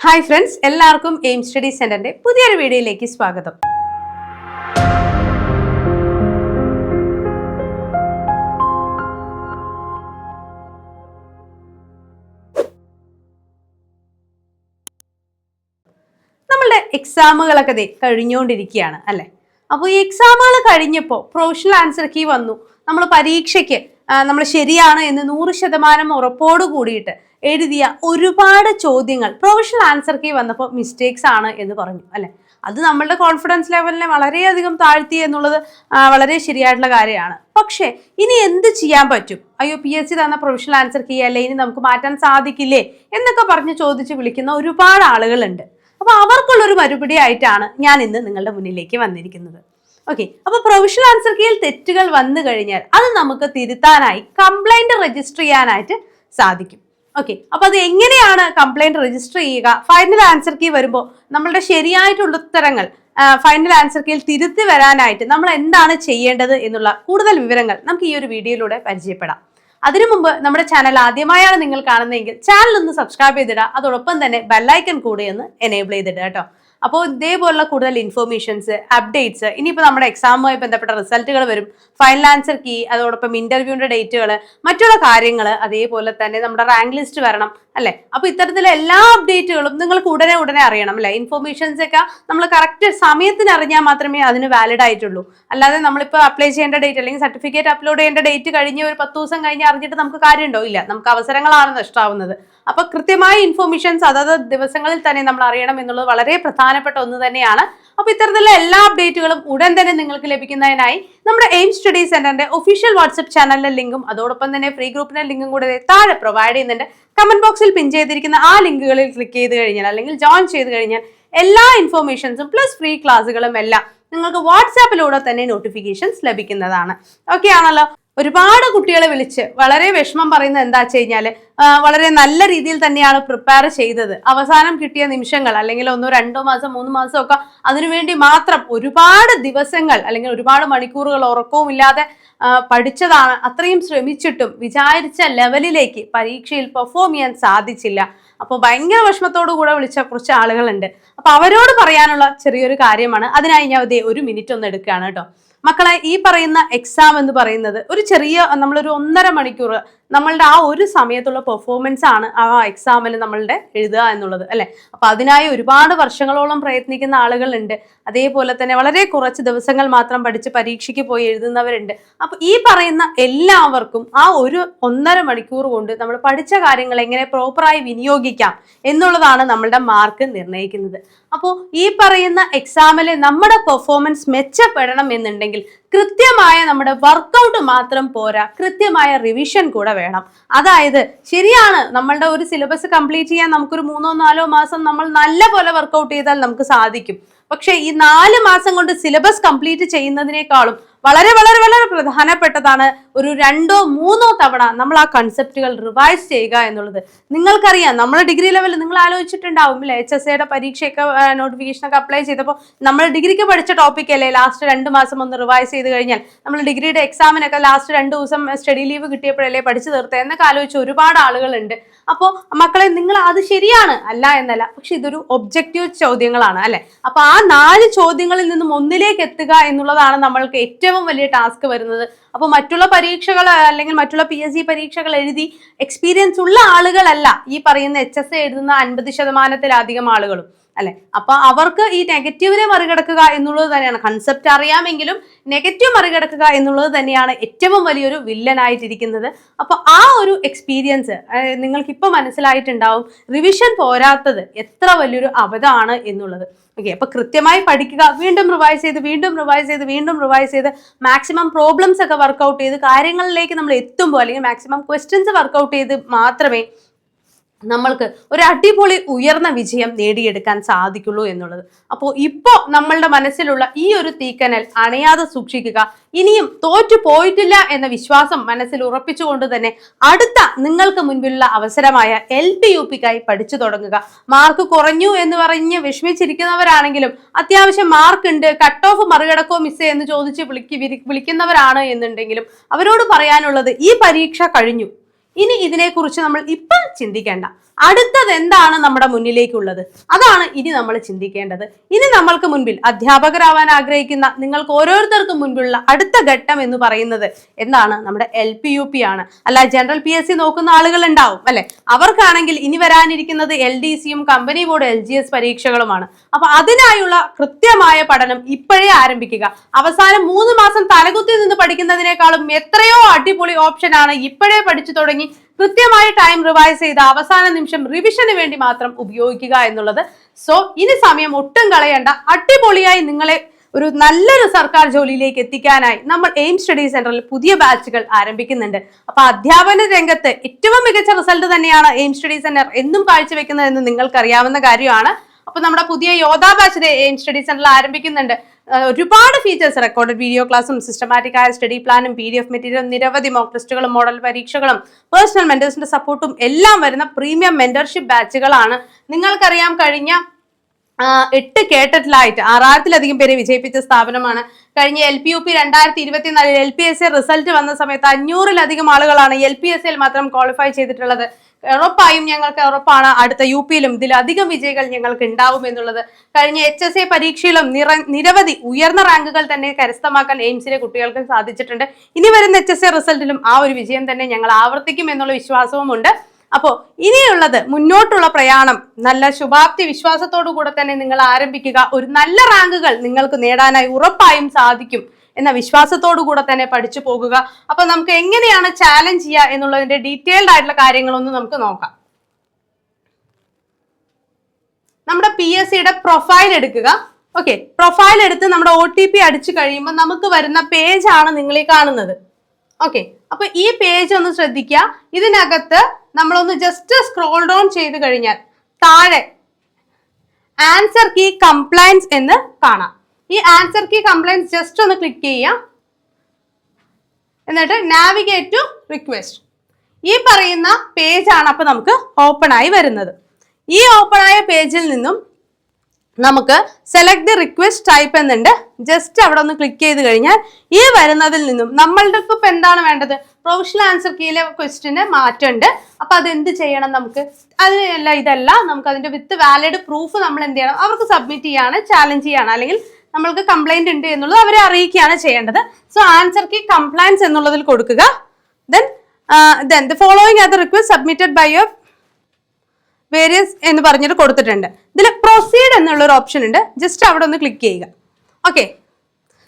Hi friends എല്ലാവർക്കും Aim study സെന്ററിന്റെ പുതിയൊരു വീഡിയോയിലേക്ക് സ്വാഗതം. നമ്മളുടെ എക്സാമുകളൊക്കെ കഴിഞ്ഞുകൊണ്ടിരിക്കുകയാണ് അല്ലെ? അപ്പോൾ ഈ എക്സാമുകൾ കഴിഞ്ഞപ്പോൾ പ്രൊഫഷണൽ ആൻസർ കീ വന്നു. നമ്മൾ പരീക്ഷയ്ക്ക് നമ്മൾ ശരിയാണ് എന്ന് നൂറ് ശതമാനം ഉറപ്പോട് കൂടിയിട്ട് എഴുതിയ ഒരുപാട് ചോദ്യങ്ങൾ. പ്രൊഫഷണൽ ആൻസർ കീ വന്നപ്പോൾ മിസ്റ്റേക്സ് ആണ് എന്ന് പറഞ്ഞു അല്ലെ? അത് നമ്മളുടെ കോൺഫിഡൻസ് ലെവലിനെ വളരെയധികം താഴ്ത്തി എന്നുള്ളത് വളരെ ശരിയായിട്ടുള്ള കാര്യമാണ്. പക്ഷേ ഇനി എന്ത് ചെയ്യാൻ പറ്റും? അയ്യോ പി എസ് സി തന്ന പ്രൊഫഷണൽ ആൻസർ കീ അല്ലേ? ഇനി നമുക്ക് മാറ്റാൻ സാധിക്കില്ലേ? എന്നൊക്കെ പറഞ്ഞ് ചോദിച്ച് വിളിക്കുന്ന ഒരുപാട് ആളുകളുണ്ട്. അപ്പോൾ അവർക്കുള്ളൊരു മറുപടി ആയിട്ടാണ് ഞാൻ ഇന്ന് നിങ്ങളുടെ മുന്നിലേക്ക് വന്നിരിക്കുന്നത്. ഓക്കെ അപ്പോൾ പ്രൊഫഷണൽ ആൻസർ കീയിൽ തെറ്റുകൾ വന്നു കഴിഞ്ഞാൽ അത് നമുക്ക് തിരുത്താനായി കംപ്ലൈന്റ് രജിസ്റ്റർ ചെയ്യാനായിട്ട് സാധിക്കും. ഓക്കെ അപ്പൊ അത് എങ്ങനെയാണ് കംപ്ലൈന്റ് രജിസ്റ്റർ ചെയ്യുക? ഫൈനൽ ആൻസർ കീ വരുമ്പോൾ നമ്മളുടെ ശരിയായിട്ടുള്ള ഉത്തരങ്ങൾ ഫൈനൽ ആൻസർ കീയിൽ തിരുത്തി വരാനായിട്ട് നമ്മൾ എന്താണ് ചെയ്യേണ്ടത് എന്നുള്ള കൂടുതൽ വിവരങ്ങൾ നമുക്ക് ഈ ഒരു വീഡിയോയിലൂടെ പരിചയപ്പെടാം. അതിനു മുമ്പ് നമ്മുടെ ചാനൽ ആദ്യമായാണ് നിങ്ങൾ കാണുന്നതെങ്കിൽ ചാനൽ ഒന്ന് സബ്സ്ക്രൈബ് ചെയ്തിടുക. അതോടൊപ്പം തന്നെ ബെല്ലൈക്കൺ കൂടെ ഒന്ന് എനേബിൾ ചെയ്തിടുക കേട്ടോ. അപ്പോൾ ഇതേപോലുള്ള കൂടുതൽ ഇൻഫോർമേഷൻസ് അപ്ഡേറ്റ്സ് ഇനിയിപ്പോൾ നമ്മുടെ എക്സാമുമായി ബന്ധപ്പെട്ട റിസൾട്ടുകൾ വരും. ഫൈനൽ ആൻസർ കീ അതോടൊപ്പം ഇന്റർവ്യൂവിന്റെ ഡേറ്റുകൾ മറ്റുള്ള കാര്യങ്ങൾ അതേപോലെ തന്നെ നമ്മുടെ റാങ്ക് ലിസ്റ്റ് വരണം. അല്ലെ? അപ്പൊ ഇത്തരത്തിലെ എല്ലാ അപ്ഡേറ്റുകളും നിങ്ങൾക്ക് ഉടനെ ഉടനെ അറിയണം അല്ലെ? ഇൻഫോർമേഷൻസ് ഒക്കെ നമ്മൾ കറക്റ്റ് സമയത്തിന് അറിഞ്ഞാൽ മാത്രമേ അതിന് വാലിഡ് ആയിട്ടുള്ളൂ. അല്ലാതെ നമ്മളിപ്പോൾ അപ്ലൈ ചെയ്യേണ്ട ഡേറ്റ് അല്ലെങ്കിൽ സർട്ടിഫിക്കറ്റ് അപ്ലോഡ് ചെയ്യേണ്ട ഡേറ്റ് കഴിഞ്ഞ് ഒരു പത്ത് ദിവസം കഴിഞ്ഞ് അറിഞ്ഞിട്ട് നമുക്ക് കാര്യമുണ്ടോ? ഇല്ല. നമുക്ക് അവസരങ്ങളാണ് നഷ്ടമാവുന്നത്. അപ്പൊ കൃത്യമായ ഇൻഫോർമേഷൻസ് അതത് ദിവസങ്ങളിൽ തന്നെ നമ്മൾ അറിയണം എന്നുള്ളത് വളരെ പ്രധാനപ്പെട്ട ഒന്ന് തന്നെയാണ്. അപ്പൊ ഇത്തരത്തിലുള്ള എല്ലാ അപ്ഡേറ്റുകളും ഉടൻ തന്നെ നിങ്ങൾക്ക് ലഭിക്കുന്നതിനായി നമ്മുടെ എയിം സ്റ്റഡി സെന്ററിന്റെ ഒഫീഷ്യൽ വാട്സ്ആപ്പ് ചാനലിന്റെ ലിങ്കും അതോടൊപ്പം തന്നെ ഫ്രീ ഗ്രൂപ്പിന്റെ ലിങ്കും കൂടെ താഴെ പ്രൊവൈഡ് ചെയ്യുന്നുണ്ട്. കമന്റ് ബോക്സിൽ പിൻ ചെയ്തിരിക്കുന്ന ആ ലിങ്കുകളിൽ ക്ലിക്ക് ചെയ്ത് കഴിഞ്ഞാൽ അല്ലെങ്കിൽ ജോയിൻ ചെയ്ത് കഴിഞ്ഞാൽ എല്ലാ ഇൻഫോർമേഷൻസും പ്ലസ് ഫ്രീ ക്ലാസ്സുകളും എല്ലാം നിങ്ങൾക്ക് വാട്സാപ്പിലൂടെ തന്നെ നോട്ടിഫിക്കേഷൻസ് ലഭിക്കുന്നതാണ്. ഓക്കെ ആണല്ലോ? ഒരുപാട് കുട്ടികളെ വിളിച്ച് വളരെ വിഷമം പറയുന്നത് എന്താ വെച്ച് കഴിഞ്ഞാൽ വളരെ നല്ല രീതിയിൽ തന്നെയാണ് പ്രിപ്പയർ ചെയ്തത്. അവസാനം കിട്ടിയ നിമിഷങ്ങൾ അല്ലെങ്കിൽ ഒന്നോ രണ്ടോ മാസം മൂന്ന് മാസം ഒക്കെ അതിനുവേണ്ടി മാത്രം ഒരുപാട് ദിവസങ്ങൾ അല്ലെങ്കിൽ ഒരുപാട് മണിക്കൂറുകൾ ഉറക്കവും ഇല്ലാതെ പഠിച്ചതാണ്. അത്രയും ശ്രമിച്ചിട്ടും വിചാരിച്ച ലെവലിലേക്ക് പരീക്ഷയിൽ പെർഫോം ചെയ്യാൻ സാധിച്ചില്ല. അപ്പോൾ ഭയങ്കര വിഷമത്തോടു കൂടെ വിളിച്ച കുറച്ച് ആളുകളുണ്ട്. അപ്പൊ അവരോട് പറയാനുള്ള ചെറിയൊരു കാര്യമാണ്. അതിനായി ഞാൻ ഒരു മിനിറ്റ് ഒന്ന് എടുക്കുകയാണ് കേട്ടോ. മക്കളെ ഈ പറയുന്ന എക്സാം എന്ന് പറയുന്നത് ഒരു ചെറിയ നമ്മളൊരു ഒന്നര മണിക്കൂർ നമ്മളുടെ ആ ഒരു സമയത്തുള്ള പെർഫോമൻസ് ആണ് ആ എക്സാമിൽ നമ്മളുടെ എഴുതുക എന്നുള്ളത് അല്ലെ? അപ്പൊ അതിനായി ഒരുപാട് വർഷങ്ങളോളം പ്രയത്നിക്കുന്ന ആളുകളുണ്ട്. അതേപോലെ തന്നെ വളരെ കുറച്ച് ദിവസങ്ങൾ മാത്രം പഠിച്ച് പരീക്ഷയ്ക്ക് പോയി എഴുതുന്നവരുണ്ട്. അപ്പൊ ഈ പറയുന്ന എല്ലാവർക്കും ആ ഒരു ഒന്നര മണിക്കൂർ കൊണ്ട് നമ്മൾ പഠിച്ച കാര്യങ്ങൾ എങ്ങനെ പ്രോപ്പറായി വിനിയോഗിക്കാം എന്നുള്ളതാണ് നമ്മളുടെ മാർക്ക് നിർണയിക്കുന്നത്. അപ്പോൾ ഈ പറയുന്ന എക്സാമിലെ നമ്മുടെ പെർഫോമൻസ് മെച്ചപ്പെടണം എന്നുണ്ടെങ്കിൽ കൃത്യമായ നമ്മുടെ വർക്കൗട്ട് മാത്രം പോരാ. കൃത്യമായ റിവിഷൻ കൂടെ വേണം. അതായത് ശരിയാണ് നമ്മളുടെ ഒരു സിലബസ് കംപ്ലീറ്റ് ചെയ്യാൻ നമുക്കൊരു മൂന്നോ നാലോ മാസം നമ്മൾ നല്ല പോലെ വർക്കൗട്ട് ചെയ്താൽ നമുക്ക് സാധിക്കും. പക്ഷേ ഈ നാല് മാസം കൊണ്ട് സിലബസ് കംപ്ലീറ്റ് ചെയ്യുന്നതിനേക്കാളും വളരെ വളരെ വളരെ പ്രധാനപ്പെട്ടതാണ് ഒരു രണ്ടോ മൂന്നോ തവണ നമ്മൾ ആ കൺസെപ്റ്റുകൾ റിവൈസ് ചെയ്യുക എന്നുള്ളത്. നിങ്ങൾക്കറിയാം നമ്മൾ ഡിഗ്രി ലെവലിൽ നിങ്ങൾ ആലോചിച്ചിട്ടുണ്ടാവും അല്ലേ എച്ച് എസ് എയുടെ പരീക്ഷയൊക്കെ നോട്ടിഫിക്കേഷനൊക്കെ അപ്ലൈ ചെയ്തപ്പോൾ നമ്മൾ ഡിഗ്രിക്ക് പഠിച്ച ടോപ്പിക് അല്ലേ? ലാസ്റ്റ് രണ്ട് മാസം ഒന്ന് റിവൈസ് ചെയ്ത് കഴിഞ്ഞാൽ നമ്മൾ ഡിഗ്രിയുടെ എക്സാമിനൊക്കെ ലാസ്റ്റ് രണ്ട് ദിവസം സ്റ്റഡി ലീവ് കിട്ടിയപ്പോഴല്ലേ പഠിച്ചു തീർത്തത് എന്നൊക്കെ ആലോചിച്ച് ഒരുപാട് ആളുകളുണ്ട്. അപ്പോൾ മക്കളെ നിങ്ങൾ അത് ശരിയാണ്? അല്ല എന്നല്ല. പക്ഷെ ഇതൊരു ഒബ്ജക്റ്റീവ് ചോദ്യങ്ങളാണ് അല്ലെ? അപ്പൊ ആ നാല് ചോദ്യങ്ങളിൽ നിന്നും ഒന്നിലേക്ക് എത്തുക എന്നുള്ളതാണ് നമ്മൾക്ക് ഏറ്റവും വലിയ ടാസ്ക് വരുന്നത്. അപ്പോൾ മറ്റുള്ള പരീക്ഷകൾ അല്ലെങ്കിൽ മറ്റുള്ള പി എസ് സി പരീക്ഷകൾ എഴുതി എക്സ്പീരിയൻസ് ഉള്ള ആളുകളല്ല ഈ പറയുന്ന എച്ച് എസ് എഴുതുന്ന അൻപത് ശതമാനത്തിലധികം ആളുകളും. അല്ലെ? അപ്പൊ അവർക്ക് ഈ നെഗറ്റീവിനെ മറികടക്കുക എന്നുള്ളത് തന്നെയാണ്. കൺസെപ്റ്റ് അറിയാമെങ്കിലും നെഗറ്റീവ് മറികടക്കുക എന്നുള്ളത് തന്നെയാണ് ഏറ്റവും വലിയൊരു വില്ലനായിട്ടിരിക്കുന്നത്. അപ്പൊ ആ ഒരു എക്സ്പീരിയൻസ് നിങ്ങൾക്ക് ഇപ്പൊ മനസ്സിലായിട്ടുണ്ടാവും റിവിഷൻ പോരാത്തത് എത്ര വലിയൊരു അബദ്ധമാണ് എന്നുള്ളത്. ഓക്കെ അപ്പൊ കൃത്യമായി പഠിക്കുക വീണ്ടും റിവൈസ് ചെയ്ത് വീണ്ടും റിവൈസ് ചെയ്ത് വീണ്ടും റിവൈസ് ചെയ്ത് മാക്സിമം പ്രോബ്ലംസ് ഒക്കെ വർക്കൗട്ട് ചെയ്ത് കാര്യങ്ങളിലേക്ക് നമ്മൾ എത്തുമ്പോൾ അല്ലെങ്കിൽ മാക്സിമം ക്വസ്റ്റ്യൻസ് വർക്കൗട്ട് ചെയ്ത് മാത്രമേ നമ്മൾക്ക് ഒരു അടിപൊളി ഉയർന്ന വിജയം നേടിയെടുക്കാൻ സാധിക്കുള്ളൂ എന്നുള്ളത്. അപ്പോൾ ഇപ്പോൾ നമ്മളുടെ മനസ്സിലുള്ള ഈ ഒരു തീക്കനൽ അണയാതെ സൂക്ഷിക്കുക. ഇനിയും തോറ്റു പോയിട്ടില്ല എന്ന വിശ്വാസം മനസ്സിൽ ഉറപ്പിച്ചുകൊണ്ട് തന്നെ അടുത്ത നിങ്ങൾക്ക് മുൻപിലുള്ള അവസരമായ എൽ പി യു പിക്കായി പഠിച്ചു തുടങ്ങുക. മാർക്ക് കുറഞ്ഞു എന്ന് പറഞ്ഞ് വിഷമിച്ചിരിക്കുന്നവരാണെങ്കിലും അത്യാവശ്യം മാർക്ക് ഉണ്ട് കട്ട് ഓഫ് മറികടക്കോ മിസ് എന്ന് ചോദിച്ച് വിളിക്ക് വിരി- വിളിക്കുന്നവരാണ് എന്നുണ്ടെങ്കിലും അവരോട് പറയാനുള്ളത് ഈ പരീക്ഷ കഴിഞ്ഞു. ഇനി ഇതിനെക്കുറിച്ച് നമ്മൾ ഇപ്പം ചിന്തിക്കേണ്ട. അടുത്തത് എന്താണ് നമ്മുടെ മുന്നിലേക്കുള്ളത്? അതാണ് ഇനി നമ്മൾ ചിന്തിക്കേണ്ടത്. ഇനി നമ്മൾക്ക് മുൻപിൽ അധ്യാപകരാവാൻ ആഗ്രഹിക്കുന്ന നിങ്ങൾക്ക് ഓരോരുത്തർക്കും മുൻപിലുള്ള അടുത്ത ഘട്ടം എന്ന് പറയുന്നത് എന്താണ്? നമ്മുടെ എൽ പി യു പി ആണ്. അല്ല ജനറൽ പി എസ് സി നോക്കുന്ന ആളുകൾ ഉണ്ടാവും അല്ലെ? അവർക്കാണെങ്കിൽ ഇനി വരാനിരിക്കുന്നത് എൽ ഡി സിയും company board L G S പരീക്ഷകളുമാണ്. അപ്പൊ അതിനായുള്ള കൃത്യമായ പഠനം ഇപ്പോഴേ ആരംഭിക്കുക. അവസാനം മൂന്ന് മാസം തലകുത്തി നിന്ന് പഠിക്കുന്നതിനേക്കാളും എത്രയോ അടിപൊളി ഓപ്ഷനാണ് ഇപ്പോഴേ പഠിച്ചു തുടങ്ങി കൃത്യമായി ടൈം റിവൈസ് ചെയ്ത് അവസാന നിമിഷം റിവിഷന് വേണ്ടി മാത്രം ഉപയോഗിക്കുക എന്നുള്ളത്. സോ ഇനി സമയം ഒട്ടും കളയണ്ട. അടിപൊളിയായി നിങ്ങളെ ഒരു നല്ലൊരു സർക്കാർ ജോലിയിലേക്ക് എത്തിക്കാനായി നമ്മൾ എയിം സ്റ്റഡി സെന്ററിൽ പുതിയ ബാച്ചുകൾ ആരംഭിക്കുന്നുണ്ട്. അപ്പൊ അധ്യാപന രംഗത്ത് ഏറ്റവും മികച്ച റിസൾട്ട് തന്നെയാണ് എയിം സ്റ്റഡി സെന്റർ എന്നും കാഴ്ചവെക്കുന്നത് എന്ന് നിങ്ങൾക്ക് അറിയാവുന്ന കാര്യമാണ്. അപ്പൊ നമ്മുടെ പുതിയ യോധാ ബാച്ച് എയിം സ്റ്റഡി സെന്ററിൽ ആരംഭിക്കുന്നുണ്ട്. ഒരുപാട് ഫീച്ചേഴ്സ് റെക്കോർഡഡ് വീഡിയോ ക്ലാസ്സും സിസ്റ്റമാറ്റിക് ആയ സ്റ്റഡി പ്ലാനും പി ഡി എഫ് മെറ്റീരിയലും നിരവധി മോക്ക് ടെസ്റ്റുകളും മോഡൽ പരീക്ഷകളും പേഴ്സണൽ മെന്റേഴ്സിന്റെ സപ്പോർട്ടും എല്ലാം വരുന്ന പ്രീമിയം മെന്റർഷിപ്പ് ബാച്ചുകളാണ് നിങ്ങൾക്കറിയാം കഴിഞ്ഞ എട്ട് കേട്ടറ്റിലായിട്ട് ആറായിരത്തിലധികം പേരെ വിജയിപ്പിച്ച സ്ഥാപനമാണ്. കഴിഞ്ഞ എൽ പി യു പി രണ്ടായിരത്തി ഇരുപത്തിനാലിൽ L P S C result വന്ന സമയത്ത് അഞ്ഞൂറിലധികം ആളുകളാണ് എൽ പി എസ് സിയിൽ മാത്രം ക്വാളിഫൈ ചെയ്തിട്ടുള്ളത്. ഉറപ്പായും ഞങ്ങൾക്ക് ഉറപ്പാണ്. അടുത്ത യു പിയിലും ഇതിലധികം വിജയികൾ ഞങ്ങൾക്ക് ഉണ്ടാവും എന്നുള്ളത്. കഴിഞ്ഞ എച്ച് എസ് എ പരീക്ഷയിലും നിറ നിരവധി ഉയർന്ന റാങ്കുകൾ തന്നെ കരസ്ഥമാക്കാൻ എയിംസിലെ കുട്ടികൾക്ക് സാധിച്ചിട്ടുണ്ട്. ഇനി വരുന്ന എച്ച് എസ് എ റിസൾട്ടിലും ആ ഒരു വിജയം തന്നെ ഞങ്ങൾ ആവർത്തിക്കും എന്നുള്ള വിശ്വാസവുമുണ്ട്. അപ്പോൾ ഇനിയുള്ളത് മുന്നോട്ടുള്ള പ്രയാണം നല്ല ശുഭാപ്തി വിശ്വാസത്തോടു കൂടെ തന്നെ നിങ്ങൾ ആരംഭിക്കുക. ഒരു നല്ല റാങ്കുകൾ നിങ്ങൾക്ക് നേടാനായി ഉറപ്പായും സാധിക്കും. എന്ന വിശ്വാസത്തോടു കൂടെ തന്നെ പഠിച്ചു പോകുക. അപ്പൊ നമുക്ക് എങ്ങനെയാണ് ചാലഞ്ച് ചെയ്യുക എന്നുള്ളതിന്റെ ഡീറ്റെയിൽഡ് ആയിട്ടുള്ള കാര്യങ്ങളൊന്നും നമുക്ക് നോക്കാം. നമ്മുടെ പി എസ് സിയുടെ പ്രൊഫൈൽ എടുക്കുക. ഓക്കെ പ്രൊഫൈൽ എടുത്ത് നമ്മുടെ ഒ ടി പി അടിച്ചു കഴിയുമ്പോൾ നമുക്ക് വരുന്ന പേജ് ആണ് നിങ്ങൾ ഈ കാണുന്നത്. ഓക്കെ അപ്പൊ ഈ പേജ് ഒന്ന് ശ്രദ്ധിക്കുക. ഇതിനകത്ത് നമ്മളൊന്ന് ജസ്റ്റ് സ്ക്രോൾ ഡൗൺ ചെയ്ത് കഴിഞ്ഞാൽ താഴെ ആൻസർ കീ കംപ്ലൈൻസ് എന്ന് കാണാം. ഈ ആൻസർ കീ കംപ്ലൈൻസ് ജസ്റ്റ് ഒന്ന് ക്ലിക്ക് ചെയ്യാം. എന്നിട്ട് നാവിഗേറ്റ് ടു റിക്വസ്റ്റ് ഈ പറയുന്ന പേജാണ് അപ്പോൾ നമുക്ക് ഓപ്പൺ ആയി വരുന്നത്. ഈ ഓപ്പൺ ആയ പേജിൽ നിന്നും നമുക്ക് സെലക്ട് ദി റിക്വസ്റ്റ് ടൈപ്പ് എന്നുണ്ട്. ജസ്റ്റ് അവിടെ ഒന്ന് ക്ലിക്ക് ചെയ്ത് കഴിഞ്ഞാൽ ഈ വരുന്നതിൽ നിന്നും നമ്മളുടെ ഇപ്പം എന്താണ് വേണ്ടത്? പ്രൊഫഷണൽ ആൻസർ കീയിലെ ക്വസ്റ്റിന് മാറ്റമുണ്ട്. അപ്പം അതെന്ത് ചെയ്യണം നമുക്ക്? അതിനല്ല ഇതല്ല. നമുക്ക് അതിന്റെ വിത്ത് വാലിഡ് പ്രൂഫ് നമ്മൾ എന്ത് ചെയ്യണം? അവർക്ക് സബ്മിറ്റ് ചെയ്യാണ് ചാലഞ്ച് ചെയ്യാണ്. അല്ലെങ്കിൽ നമ്മൾക്ക് കംപ്ലൈന്റ് ഉണ്ട് എന്നുള്ളത് അവരെ അറിയിക്കുകയാണ് ചെയ്യേണ്ടത്. സോ ആൻസർ കീ കംപ്ലൈൻസ് എന്നുള്ളതിൽ കൊടുക്കുക. Then then the following are request submitted by your various എന്ന് പറഞ്ഞിട്ട് കൊടുത്തിട്ടുണ്ട്. ഇതിൽ പ്രൊസീഡ് എന്നുള്ളൊരു ഓപ്ഷൻ ഉണ്ട്. ജസ്റ്റ് അവിടെ ഒന്ന് ക്ലിക്ക് ചെയ്യുക. ഓക്കെ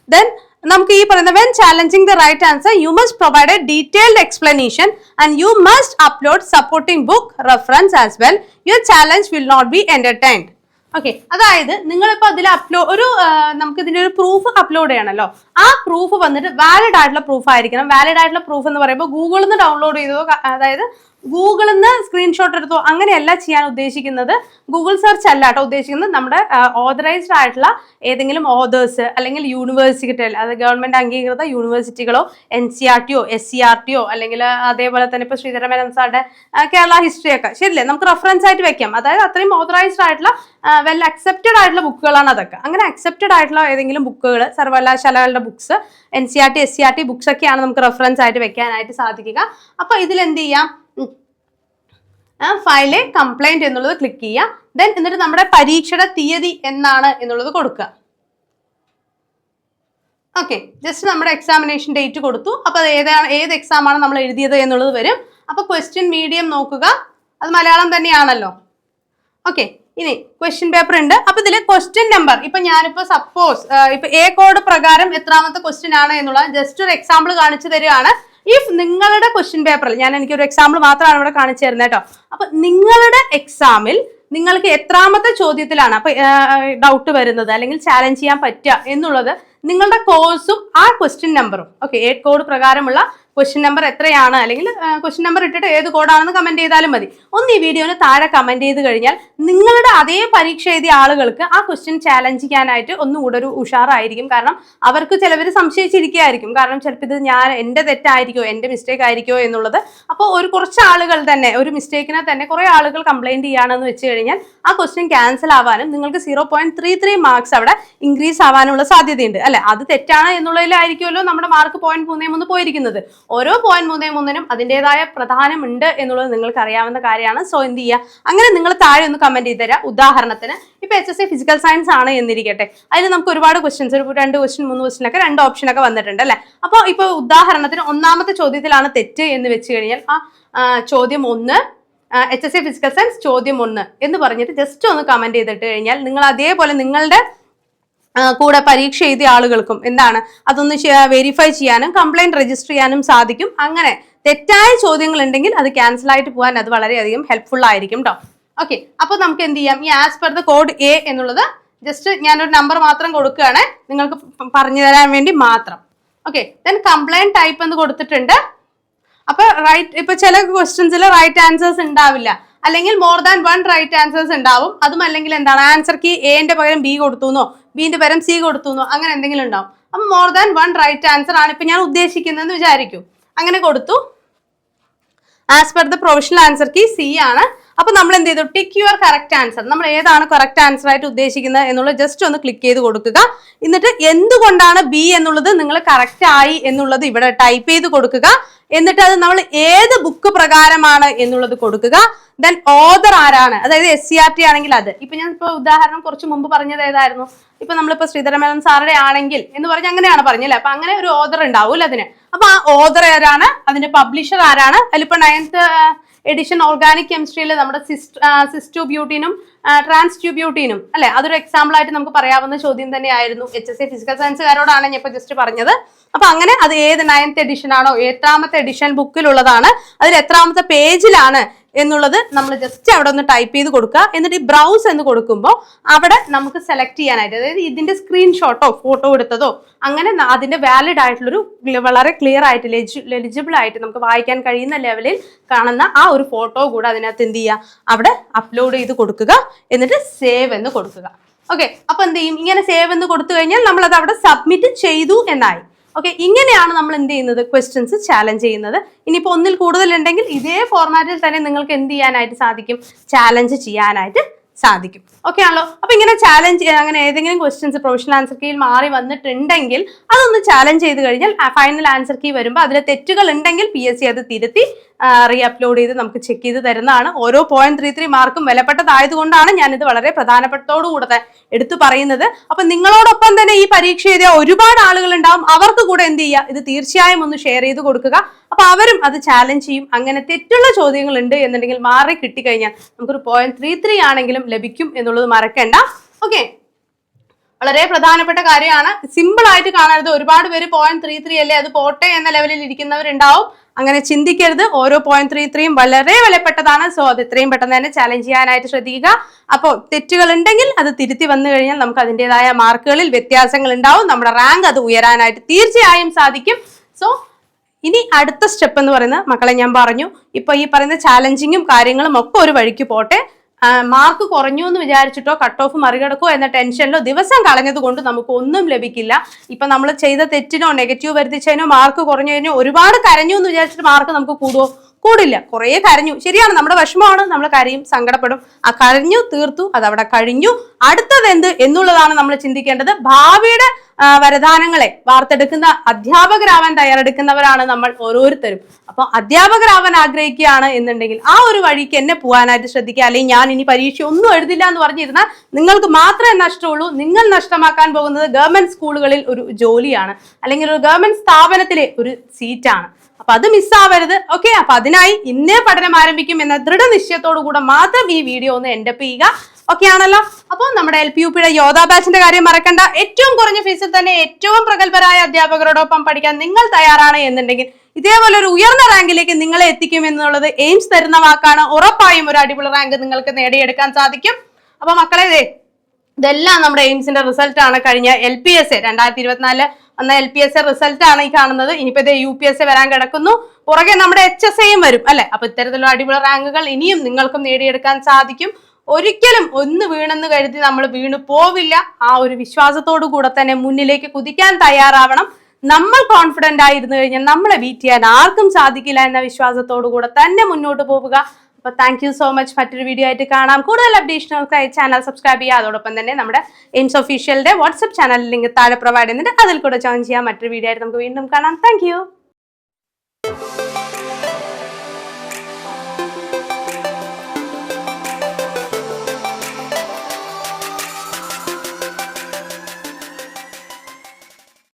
ദെൻ നമുക്ക് ഈ പറയുന്ന when challenging the right answer you must provide a detailed explanation and you must upload supporting book reference as well your challenge will not be entertained okay അതായത് നിങ്ങളിപ്പോൾ അതിൽ അപ്ലോ ഒരു നമുക്ക് ഇതിന്റെ ഒരു പ്രൂഫ് അപ്ലോഡ് ചെയ്യണമല്ലോ ആ പ്രൂഫ് വന്നിട്ട് വാലിഡ് ആയിട്ടുള്ള പ്രൂഫ് ആയിരിക്കണം. വാലിഡ് ആയിട്ടുള്ള പ്രൂഫ് എന്ന് പറയുമ്പോൾ ഗൂഗിളിൽ നിന്ന് ഡൗൺലോഡ് ചെയ്തോ അതായത് ഗൂഗിളിൽ നിന്ന് സ്ക്രീൻഷോട്ട് എടുത്തോ അങ്ങനെയല്ല ചെയ്യാൻ ഉദ്ദേശിക്കുന്നത്. ഗൂഗിൾ സെർച്ച് അല്ല കേട്ടോ ഉദ്ദേശിക്കുന്നത്. നമ്മുടെ ഓതറൈസ്ഡ് ആയിട്ടുള്ള ഏതെങ്കിലും ഓതേഴ്സ് അല്ലെങ്കിൽ യൂണിവേഴ്സിറ്റി അത് ഗവൺമെന്റ് അംഗീകൃത യൂണിവേഴ്സിറ്റികളോ എൻ സി ആർ ടിയോ എസ് സി ആർ ടിയോ അല്ലെങ്കിൽ അതേപോലെ തന്നെ ഇപ്പോൾ ശ്രീധരമേനൻ സാറിന്റെ കേരള ഹിസ്റ്ററി ഒക്കെ. ശരിയല്ലേ? നമുക്ക് റെഫറൻസ് ആയിട്ട് വെക്കാം. അതായത് അത്രയും ഓതറൈസ്ഡ് ആയിട്ടുള്ള വെൽ അക്സെപ്റ്റഡ് ആയിട്ടുള്ള ബുക്കുകളാണ് അതൊക്കെ. അങ്ങനെ അക്സെപ്റ്റഡ് ആയിട്ടുള്ള ഏതെങ്കിലും ബുക്കുകൾ സർവകലാശാലകളുടെ books N C R T S C R T books ഒക്കെയാണ് നമുക്ക് റെഫറൻസ് ആയിട്ട് വെക്കാനായിട്ട് സാധിക്കുക. അപ്പൊ ഇതിൽ എന്ത് ചെയ്യാം? ഫയൽ കംപ്ലൈന്റ് എന്നുള്ളത് ക്ലിക്ക് ചെയ്യുക. ദെൻ എന്നിട്ട് നമ്മുടെ പരീക്ഷയുടെ തീയതി എന്നാണ് എന്നുള്ളത് കൊടുക്കുക. ഓക്കെ ജസ്റ്റ് നമ്മുടെ എക്സാമിനേഷൻ ഡേറ്റ് കൊടുത്തു. അപ്പോൾ അത് ഏതാണ് ഏത് എക്സാമാണ് നമ്മൾ എഴുതിയത് എന്നുള്ളത് വരും. അപ്പോൾ ക്വസ്റ്റ്യൻ മീഡിയം നോക്കുക. അത് മലയാളം തന്നെയാണല്ലോ. ഓക്കെ ഇനി ക്വസ്റ്റ്യൻ പേപ്പർ ഉണ്ട്. അപ്പോൾ ഇതിൽ ക്വസ്റ്റ്യൻ നമ്പർ ഇപ്പൊ ഞാനിപ്പോ സപ്പോസ് ഇപ്പൊ എ കോഡ് പ്രകാരം എത്രാമത്തെ ക്വസ്റ്റ്യൻ ആണ് എന്നുള്ള ജസ്റ്റ് ഒരു എക്സാമ്പിൾ കാണിച്ചു തരികയാണ് ഇഫ് നിങ്ങളുടെ ക്വസ്റ്റ്യൻ പേപ്പറിൽ ഞാൻ എനിക്ക് ഒരു എക്സാമ്പിൾ മാത്രമാണ് ഇവിടെ കാണിച്ചു തരുന്നത് കേട്ടോ. അപ്പൊ നിങ്ങളുടെ എക്സാമിൽ നിങ്ങൾക്ക് എത്രാമത്തെ ചോദ്യത്തിലാണ് അപ്പൊ ഡൗട്ട് വരുന്നത് അല്ലെങ്കിൽ ചാലഞ്ച് ചെയ്യാൻ പറ്റുക എന്നുള്ളത് നിങ്ങളുടെ കോഴ്സും ആ ക്വസ്റ്റ്യൻ നമ്പറും ഓക്കെ ഏഡ് കോഡ് പ്രകാരമുള്ള ക്വസ്റ്റ്യൻ നമ്പർ എത്രയാണ്? അല്ലെങ്കിൽ ക്വസ്റ്റ്യൻ നമ്പർ ഇട്ടിട്ട് ഏത് കോഡാണെന്ന് കമന്റ് ചെയ്താലും മതി. ഒന്ന് ഈ വീഡിയോന് താഴെ കമന്റ് ചെയ്ത് കഴിഞ്ഞാൽ നിങ്ങളുടെ അതേ പരീക്ഷ എഴുതിയ ആളുകൾക്ക് ആ ക്വസ്റ്റ്യൻ ചാലഞ്ച് ചെയ്യാനായിട്ട് ഒന്നുകൂടെ ഒരു ഉഷാറായിരിക്കും. കാരണം അവർക്ക് ചിലവർ സംശയിച്ചിരിക്കുകയായിരിക്കും. കാരണം ചിലപ്പോൾ ഇത് ഞാൻ എന്റെ തെറ്റായിരിക്കോ എന്റെ മിസ്റ്റേക്ക് ആയിരിക്കോ എന്നുള്ളത്. അപ്പോൾ ഒരു കുറച്ച് ആളുകൾ തന്നെ ഒരു മിസ്റ്റേക്കിനെ തന്നെ കുറേ ആളുകൾ കംപ്ലൈന്റ് ചെയ്യുകയാണെന്ന് വെച്ച് കഴിഞ്ഞാൽ ആ ക്വസ്റ്റ്യൻ ക്യാൻസൽ ആവാനും നിങ്ങൾക്ക് zero point three three marks അവിടെ ഇൻക്രീസ് ആവാനുള്ള സാധ്യതയുണ്ട്. അല്ലെ അത് തെറ്റാണ് എന്നുള്ളതിലായിരിക്കുമല്ലോ നമ്മുടെ മാർക്ക് പോയിന്റ് മൂന്നേ മൂന്ന് പോയിരിക്കുന്നത്. ഓരോ പോയിന്റ് മൂന്നേ മൂന്നിനും അതിന്റെതായ പ്രധാനമുണ്ട് എന്നുള്ളത് നിങ്ങൾക്ക് അറിയാവുന്ന കാര്യമാണ്. സോ എന്ത് ചെയ്യുക അങ്ങനെ നിങ്ങൾ താഴെ ഒന്ന് കമന്റ് ചെയ്ത് തരാം. ഉദാഹരണത്തിന് ഇപ്പൊ H S C physical science ആണ് എന്നിരിക്കട്ടെ. അതിൽ നമുക്ക് ഒരുപാട് ക്വസ്റ്റ്യൻസ് ഒരു രണ്ട് ക്വസ്റ്റ്യൻ മൂന്ന് ക്വസ്റ്റ്യൻ ഒക്കെ രണ്ട് ഓപ്ഷൻ ഒക്കെ വന്നിട്ടുണ്ട് അല്ലെ? അപ്പോൾ ഇപ്പൊ ഉദാഹരണത്തിന് ഒന്നാമത്തെ ചോദ്യത്തിലാണ് തെറ്റ് എന്ന് വെച്ച് കഴിഞ്ഞാൽ ആ ചോദ്യം ഒന്ന് H S C physical science ചോദ്യം ഒന്ന് എന്ന് പറഞ്ഞിട്ട് ജസ്റ്റ് ഒന്ന് കമന്റ് ചെയ്തിട്ട് കഴിഞ്ഞാൽ നിങ്ങൾ അതേപോലെ നിങ്ങളുടെ കൂടെ പരീക്ഷ എഴുതിയ ആളുകൾക്കും എന്താണ് അതൊന്ന് വെരിഫൈ ചെയ്യാനും കംപ്ലൈന്റ് രജിസ്റ്റർ ചെയ്യാനും സാധിക്കും. അങ്ങനെ തെറ്റായ ചോദ്യങ്ങൾ ഉണ്ടെങ്കിൽ അത് ക്യാൻസൽ ആയിട്ട് പോകാൻ അത് വളരെയധികം ഹെൽപ്ഫുൾ ആയിരിക്കും കേട്ടോ ഓക്കെ അപ്പോൾ നമുക്ക് എന്ത് ചെയ്യാം? ഈ as per the code A എന്നുള്ളത് ജസ്റ്റ് ഞാനൊരു നമ്പർ മാത്രം കൊടുക്കുകയാണ്. നിങ്ങൾക്ക് പറഞ്ഞു തരാൻ വേണ്ടി മാത്രം. ഓക്കെ ദെൻ കംപ്ലൈന്റ് ടൈപ്പ് എന്ന് കൊടുത്തിട്ടുണ്ട്. അപ്പൊ റൈറ്റ് ഇപ്പൊ ചില ക്വസ്റ്റ്യൻസിൽ റൈറ്റ് ആൻസേഴ്സ് ഉണ്ടാവില്ല. അല്ലെങ്കിൽ more than one right answers ഉണ്ടാവും. അതും അല്ലെങ്കിൽ എന്താണ്? ആൻസർ കീ എന്റെ പകരം ബി കൊടുത്തുന്നോ? ബിന്റെ പകരം സി കൊടുത്തുന്നോ? അങ്ങനെ എന്തെങ്കിലും ഉണ്ടാവും. അപ്പൊ more than one right answer ആണ് ഇപ്പൊ ഞാൻ ഉദ്ദേശിക്കുന്നതെന്ന് വിചാരിക്കും. അങ്ങനെ കൊടുത്തു. As per the professional answer key C ആണ്. അപ്പൊ നമ്മൾ എന്ത് ചെയ്തു? ടിക്ക് യുവർ കറക്റ്റ് ആൻസർ നമ്മൾ ഏതാണ് കറക്റ്റ് ആൻസർ ആയിട്ട് ഉദ്ദേശിക്കുന്നത് എന്നുള്ളത് ജസ്റ്റ് ഒന്ന് ക്ലിക്ക് ചെയ്ത് കൊടുക്കുക. എന്നിട്ട് എന്തുകൊണ്ടാണ് ബി എന്നുള്ളത് നിങ്ങൾ കറക്റ്റ് ആയി എന്നുള്ളത് ഇവിടെ ടൈപ്പ് ചെയ്ത് കൊടുക്കുക. എന്നിട്ട് അത് നമ്മൾ ഏത് ബുക്ക് പ്രകാരമാണ് എന്നുള്ളത് കൊടുക്കുക. ദെൻ ഓദർ ആരാണ്? അതായത് എസ് സി ആർ ടി ആണെങ്കിൽ അത്. ഇപ്പൊ ഞാൻ ഇപ്പൊ ഉദാഹരണം കുറച്ച് മുമ്പ് പറഞ്ഞത് ഏതായിരുന്നു? ഇപ്പൊ നമ്മളിപ്പോ ശ്രീധരമേനൻ സാറുടെ ആണെങ്കിൽ എന്ന് പറഞ്ഞ് അങ്ങനെയാണ് പറഞ്ഞല്ലേ അപ്പൊ അങ്ങനെ ഒരു ഓദർ ഉണ്ടാവൂല്ലോ അതിന്. അപ്പൊ ആ ഓദർ ആരാണ്? അതിന്റെ പബ്ലിഷർ ആരാണ്? അതിലിപ്പോ നയൻത്ത് എഡിഷൻ ഓർഗാനിക് കെമിസ്ട്രിയിൽ നമ്മുടെ സിസ്റ്റു ബ്യൂട്ടീനും ട്രാൻസ് ട്യൂബ്യൂട്ടീനും അല്ലെ? അതൊരു എക്സാമ്പിൾ ആയിട്ട് നമുക്ക് പറയാവുന്ന ചോദ്യം തന്നെയായിരുന്നു. എച്ച് എസ് സി ഫിസിക്കൽ സയൻസുകാരോടാണ് ഞാൻ ഇപ്പൊ ജസ്റ്റ് പറഞ്ഞത്. അപ്പൊ അങ്ങനെ അത് ഏത് നയൻത്ത് എഡിഷൻ ആണോ എത്രാമത്തെ എഡിഷൻ ബുക്കിലുള്ളതാണ് അതിൽ എത്രാമത്തെ പേജിലാണ് എന്നുള്ളത് നമ്മൾ ജസ്റ്റ് അവിടെ ഒന്ന് ടൈപ്പ് ചെയ്ത് കൊടുക്കുക. എന്നിട്ട് ഈ ബ്രൗസ് എന്ന് കൊടുക്കുമ്പോൾ അവിടെ നമുക്ക് സെലക്ട് ചെയ്യാനായിട്ട് അതായത് ഇതിന്റെ സ്ക്രീൻഷോട്ടോ ഫോട്ടോ എടുത്തതോ അങ്ങനെ അതിന്റെ വാലിഡ് ആയിട്ടുള്ളൊരു വളരെ ക്ലിയർ ആയിട്ട് എലിജിബിൾ ആയിട്ട് നമുക്ക് വായിക്കാൻ കഴിയുന്ന ലെവലിൽ കാണുന്ന ആ ഒരു ഫോട്ടോ കൂടെ അതിനകത്ത് എന്ത് ചെയ്യുക? അവിടെ അപ്ലോഡ് ചെയ്ത് കൊടുക്കുക. എന്നിട്ട് സേവ് എന്ന് കൊടുക്കുക. ഓക്കെ അപ്പൊ എന്ത് ചെയ്യും? ഇങ്ങനെ സേവ് എന്ന് കൊടുത്തു കഴിഞ്ഞാൽ നമ്മൾ അത് അവിടെ സബ്മിറ്റ് ചെയ്തു എന്നായി. ഓക്കെ ഇങ്ങനെയാണ് നമ്മൾ എന്ത് ചെയ്യുന്നത്? ക്വസ്റ്റ്യൻസ് ചാലഞ്ച് ചെയ്യുന്നത്. ഇനിയിപ്പോൾ ഒന്നിൽ കൂടുതൽ ഉണ്ടെങ്കിൽ ഇതേ ഫോർമാറ്റിൽ തന്നെ നിങ്ങൾക്ക് എന്ത് ചെയ്യാനായിട്ട് സാധിക്കും? ചാലഞ്ച് ചെയ്യാനായിട്ട് സാധിക്കും. ഓക്കെ ആണല്ലോ? അപ്പൊ ഇങ്ങനെ ചാലഞ്ച് അങ്ങനെ ഏതെങ്കിലും ക്വസ്റ്റ്യൻസ് പ്രൊഫഷണൽ ആൻസർ കീയിൽ മാറി വന്നിട്ടുണ്ടെങ്കിൽ അതൊന്ന് ചാലഞ്ച് ചെയ്ത് കഴിഞ്ഞാൽ ഫൈനൽ ആൻസർ കീ വരുമ്പോൾ അതിൽ തെറ്റുകൾ ഉണ്ടെങ്കിൽ പി അത് തിരുത്തി റീ അപ്ലോഡ് ചെയ്ത് നമുക്ക് ചെക്ക് ചെയ്ത് തരുന്നതാണ്. ഓരോ പോയിന്റ് ത്രീ ത്രീ മാർക്കും വിലപ്പെട്ടതായതുകൊണ്ടാണ് ഞാനിത് വളരെ പ്രധാനപ്പെട്ടതോടുകൂടെ എടുത്തു പറയുന്നത്. അപ്പൊ നിങ്ങളോടൊപ്പം തന്നെ ഈ പരീക്ഷ എഴുതിയ ഒരുപാട് ആളുകൾ ഉണ്ടാവും അവർക്ക് കൂടെ എന്ത് ചെയ്യുക? ഇത് തീർച്ചയായും ഒന്ന് ഷെയർ ചെയ്ത് കൊടുക്കുക. അപ്പൊ അവരും അത് ചാലഞ്ച് ചെയ്യും. അങ്ങനെ തെറ്റുള്ള ചോദ്യങ്ങൾ ഉണ്ട് എന്നുണ്ടെങ്കിൽ മാറി കിട്ടിക്കഴിഞ്ഞാൽ നമുക്കൊരു പോയിന്റ് ത്രീ ത്രീ ആണെങ്കിലും ലഭിക്കും എന്നുള്ളത് മറക്കണ്ട. ഓക്കെ വളരെ പ്രധാനപ്പെട്ട കാര്യമാണ്. സിമ്പിൾ ആയിട്ട് കാണരുത്. ഒരുപാട് പേര് പോയിന്റ് ത്രീ ത്രീ അല്ലേ? അത് പോട്ടെ എന്ന ലെവലിൽ ഇരിക്കുന്നവരുണ്ടാവും. അങ്ങനെ ചിന്തിക്കരുത്. ഓരോ പോയിന്റ് ത്രീ ത്രീയും വളരെ വിലപ്പെട്ടതാണ്. സോ അത് എത്രയും പെട്ടെന്ന് തന്നെ ചാലഞ്ച് ചെയ്യാനായിട്ട് ശ്രദ്ധിക്കുക. അപ്പോൾ തെറ്റുകൾ ഉണ്ടെങ്കിൽ അത് തിരുത്തി വന്നു കഴിഞ്ഞാൽ നമുക്ക് അതിന്റെതായ മാർക്കുകളിൽ വ്യത്യാസങ്ങൾ ഉണ്ടാവും. നമ്മുടെ റാങ്ക് അത് ഉയരാനായിട്ട് തീർച്ചയായും സാധിക്കും. സോ ഇനി അടുത്ത സ്റ്റെപ്പ് എന്ന് പറയുന്നത് മക്കളെ ഞാൻ പറഞ്ഞു. ഇപ്പൊ ഈ പറയുന്ന ചാലഞ്ചിങ്ങും കാര്യങ്ങളും ഒക്കെ ഒരു വഴിക്ക് പോട്ടെ. മാർക്ക് കുറഞ്ഞു എന്ന് വിചാരിച്ചിട്ടോ കട്ട് ഓഫ് മറികടക്കോ എന്ന ടെൻഷനിലോ ദിവസം കളഞ്ഞത് കൊണ്ട് നമുക്ക് ഒന്നും ലഭിക്കില്ല. ഇപ്പൊ നമ്മൾ ചെയ്ത തെറ്റിനോ നെഗറ്റീവ് വരുത്തിച്ചതിനോ മാർക്ക് കുറഞ്ഞു കഴിഞ്ഞോ ഒരുപാട് കരഞ്ഞു എന്ന് വിചാരിച്ചിട്ട് മാർക്ക് നമുക്ക് കൂടുവോ? കൂടില്ല. കുറേ കരഞ്ഞു. ശരിയാണ് നമ്മുടെ വിഷമമാണ് നമ്മൾ കരയും സങ്കടപ്പെടും. ആ കരഞ്ഞു തീർത്തു അത് അവിടെ കഴിഞ്ഞു. അടുത്തത് എന്ത് എന്നുള്ളതാണ് നമ്മൾ ചിന്തിക്കേണ്ടത്. ഭാവിയുടെ വരദാനങ്ങളെ വാർത്തെടുക്കുന്ന അധ്യാപകരാവാൻ തയ്യാറെടുക്കുന്നവരാണ് നമ്മൾ ഓരോരുത്തരും. അപ്പോൾ അധ്യാപകരാവാൻ ആഗ്രഹിക്കുകയാണ് എന്നുണ്ടെങ്കിൽ ആ ഒരു വഴിക്ക് എന്നെ പോകാനായിട്ട് ശ്രദ്ധിക്കുക. അല്ലെങ്കിൽ ഞാൻ ഇനി പരീക്ഷ ഒന്നും എഴുതില്ല എന്ന് പറഞ്ഞിരുന്നാൽ നിങ്ങൾക്ക് മാത്രമേ നഷ്ടമുള്ളൂ. നിങ്ങൾ നഷ്ടമാക്കാൻ പോകുന്നത് ഗവൺമെന്റ് സ്കൂളുകളിൽ ഒരു ജോലിയാണ്. അല്ലെങ്കിൽ ഒരു ഗവൺമെന്റ് സ്ഥാപനത്തിലെ ഒരു സീറ്റാണ്. അപ്പൊ അത് മിസ്സാവരുത് ഓക്കെ അപ്പൊ അതിനായി ഇന്നേ പഠനം ആരംഭിക്കും എന്ന ദൃഢനിശ്ചയത്തോടു കൂടെ മാത്രം ഈ വീഡിയോ ഒന്ന് എൻഡപ്പ് ചെയ്യുക. ഓക്കെ ആണല്ലോ? അപ്പോൾ നമ്മുടെ എൽ പി യു പിയുടെ യോധാ ബാച്ചിന്റെ കാര്യം മറക്കണ്ട. ഏറ്റവും കുറഞ്ഞ ഫീസിൽ തന്നെ ഏറ്റവും പ്രഗത്ഭരായ അധ്യാപകരോടൊപ്പം പഠിക്കാൻ നിങ്ങൾ തയ്യാറാണ് എന്നുണ്ടെങ്കിൽ ഇതേപോലെ ഒരു ഉയർന്ന റാങ്കിലേക്ക് നിങ്ങളെ എത്തിക്കും എന്നുള്ളത് എയിംസ് തരുന്ന വാക്കാണ്. ഉറപ്പായും ഒരു അടിപൊളി റാങ്ക് നിങ്ങൾക്ക് നേടിയെടുക്കാൻ സാധിക്കും. അപ്പൊ മക്കളെ ഇതെല്ലാം നമ്മുടെ എയിംസിന്റെ റിസൾട്ട് ആണ്. കഴിഞ്ഞ എൽ പി എസ് എ രണ്ടായിരത്തി ഇരുപത്തിനാല് വന്ന L P S A result ആണ് ഈ കാണുന്നത്. ഇനിയിപ്പോ ഇത് യു പി എസ് എ വരാൻ കിടക്കുന്നു. പുറകെ നമ്മുടെ എച്ച് എസ് എയും വരും അല്ലെ? അപ്പൊ ഇത്തരത്തിലുള്ള അടിപൊളി റാങ്കുകൾ ഇനിയും നിങ്ങൾക്കും നേടിയെടുക്കാൻ സാധിക്കും. ഒരിക്കലും ഒന്ന് വീണെന്ന് കരുതി നമ്മൾ വീണു പോവില്ല. ആ ഒരു വിശ്വാസത്തോടു കൂടെ തന്നെ മുന്നിലേക്ക് കുതിക്കാൻ തയ്യാറാവണം. നമ്മൾ കോൺഫിഡന്റ് ആയിരുന്നു കഴിഞ്ഞാൽ നമ്മളെ ബീറ്റ് ചെയ്യാൻ ആർക്കും സാധിക്കില്ല എന്ന വിശ്വാസത്തോടു കൂടെ തന്നെ മുന്നോട്ട് പോവുക. അപ്പോൾ താങ്ക് യു സോ മച്ച് മറ്റൊരു വീഡിയോ ആയിട്ട് കാണാം. കൂടുതൽ അപ്ഡേഷനുകൾക്കായി ചാനൽ സബ്സ്ക്രൈബ് ചെയ്യുക. അതോടൊപ്പം തന്നെ നമ്മുടെ എയിംസ് ഒഫീഷ്യലിന്റെ വാട്സപ്പ് ചാനൽ ലിങ്ക് താഴെ പ്രൊവൈഡ് ചെയ്യുന്നുണ്ട്. അതിൽ കൂടെ ജോയിൻ ചെയ്യാം. മറ്റൊരു വീഡിയോ ആയിട്ട് നമുക്ക് വീണ്ടും കാണാം. Thank you